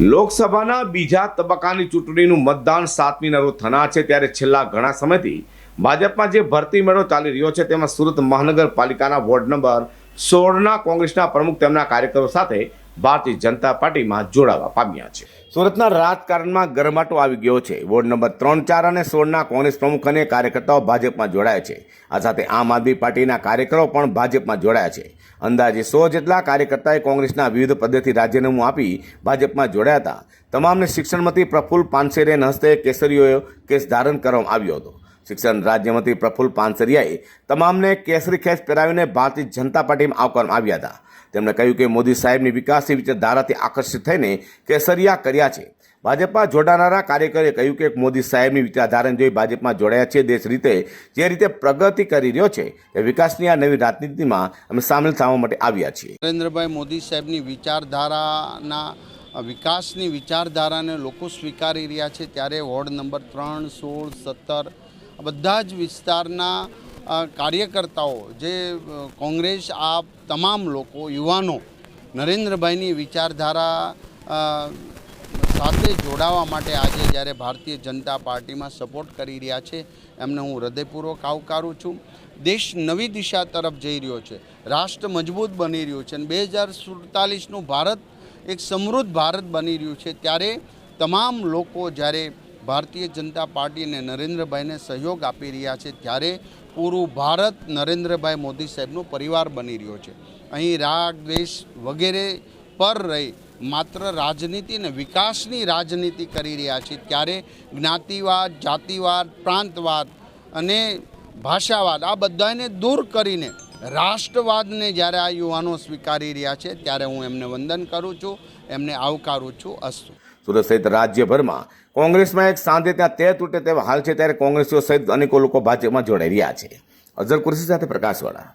લોકસભાના બીજા તબક્કાની ચૂંટણીનું મતદાન સાતમી નરો થનાર છે, ત્યારે છેલ્લા ઘણા સમયથી ભાજપમાં જે ભરતી મેળો ચાલી રહ્યો છે, તેમાં સુરત મહાનગરપાલિકાના વોર્ડ નંબર સોળના કોંગ્રેસના પ્રમુખ તેમના કાર્યકરો સાથે ભારતીય જનતા પાર્ટીમાં જોડાવા પામ્યા છે. સુરતના રાજકારણમાં ગરમાટો આવી ગયો છે. વોર્ડ નંબર ત્રણ, ચાર અને સોળના કોંગ્રેસ પ્રમુખ અને કાર્યકર્તાઓ ભાજપમાં જોડાયા છે. આ સાથે આમ આદમી પાર્ટીના કાર્યકરો પણ ભાજપમાં જોડાયા છે. અંદાજે સો જેટલા કાર્યકર્તાએ કોંગ્રેસના વિવિધ પદ્ધતિ રાજીનામું આપી ભાજપમાં જોડાયા હતા. તમામને શિક્ષણમંત્રી પ્રફુલ્લ પાનસેરેન હસ્તે કેસરીઓએ કેસ ધારણ કરવામાં આવ્યો હતો. શિક્ષણ રાજ્યમંત્રી પ્રફુલ્લ પાનસરિયાએ તમામને કેસરી ખેસ પહેરાવીને ભારતીય જનતા પાર્ટીમાં આવવામાં આવ્યા હતા. તેમણે કહ્યું કે મોદી સાહેબની વિકાસની વિચારધારાથી આકર્ષિત થઈને કેસરિયા કર્યા છે. ભાજપમાં જોડાનારા કાર્યકરે કહ્યું કે મોદી સાહેબની વિચારધારાને જોઈ ભાજપમાં જોડાયા છે દેશ રીતે, જે રીતે પ્રગતિ કરી રહ્યો છે તે વિકાસની આ નવી રાજનીતિમાં અમે સામેલ થવા માટે આવ્યા છીએ. નરેન્દ્રભાઈ, મોદી સાહેબની વિચારધારાના, વિકાસની વિચારધારાને લોકો સ્વીકારી રહ્યા છે ત્યારે વોર્ડ નંબર ત્રણ, સોળ, સત્તર બધા જ વિસ્તારના કાર્યકર્તાઓ જે કોંગ્રેસ આ તમામ લોકો, યુવાનો નરેન્દ્રભાઈની વિચારધારા સાથે જોડાવા માટે આજે જ્યારે ભારતીય જનતા પાર્ટીમાં સપોર્ટ કરી રહ્યા છે, એમને હું હૃદયપૂર્વક આવકારું છું. દેશ નવી દિશા તરફ જઈ રહ્યો છે, રાષ્ટ્ર મજબૂત બની રહ્યું છે અને બે હજાર સુડતાલીસનું ભારત એક સમૃદ્ધ ભારત બની રહ્યું છે. ત્યારે તમામ લોકો જ્યારે ભારતીય જનતા પાર્ટી અને નરેન્દ્રભાઈને સહયોગ આપી રહ્યા છે ત્યારે પૂરું ભારત નરેન્દ્રભાઈ મોદી સાહેબનો પરિવાર બની રહ્યો છે. અહીં રાગ, દ્વેષ વગેરે પર રહી માત્ર રાજનીતિ અને વિકાસની રાજનીતિ કરી રહ્યા છે. ત્યારે જ્ઞાતિવાદ, જાતિવાદ, પ્રાંતવાદ અને ભાષાવાદ આ બધાને દૂર કરીને રાષ્ટ્રવાદને જ્યારે આ યુવાનો સ્વીકારી રહ્યા છે ત્યારે હું એમને વંદન કરું છું, એમને આવકારું છું, અસ્તુ સુરત સહિત રાજ્યભરમાં કોંગ્રેસમાં એક સાંજે ત્યાં તે તૂટે તેવા હાલ છે ત્યારે કોંગ્રેસીઓ સહિત અનેકો લોકો ભાજપમાં જોડાઈ રહ્યા છે. અઝર કુરશી સાથે પ્રકાશવાળા